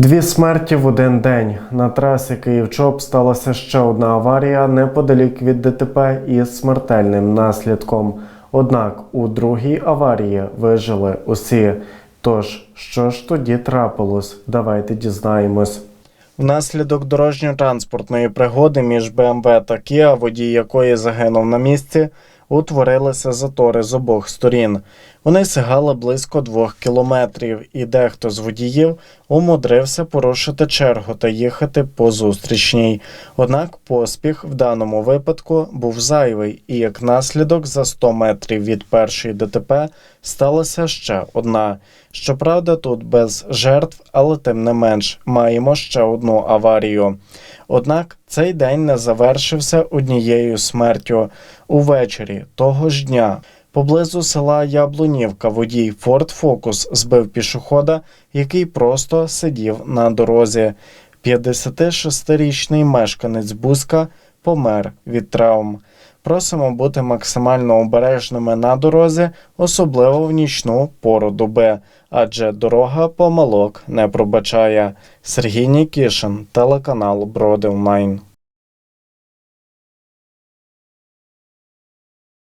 Дві смерті в один день. На трасі Київ-Чоп сталася ще одна аварія неподалік від ДТП із смертельним наслідком. Однак у другій аварії вижили усі. Тож, що ж тоді трапилось? Давайте дізнаємось. Внаслідок дорожньо-транспортної пригоди між БМВ та Кіа, водій якої загинув на місці, утворилися затори з обох сторін. Вони сягали близько двох кілометрів, і дехто з водіїв умудрився порушити чергу та їхати по зустрічній. Однак поспіх в даному випадку був зайвий, і як наслідок за 100 метрів від першої ДТП сталася ще одна. Щоправда, тут без жертв, але тим не менш маємо ще одну аварію. Однак цей день не завершився однією смертю. Увечері того ж дня поблизу села Яблунівка водій Форт Фокус збив пішохода, який просто сидів на дорозі. 56-річний мешканець Буска помер від травм. Просимо бути максимально обережними на дорозі, особливо в нічну пору доби, адже дорога помилок не пробачає. Сергій Нікішин, телеканал Броди Онлайн.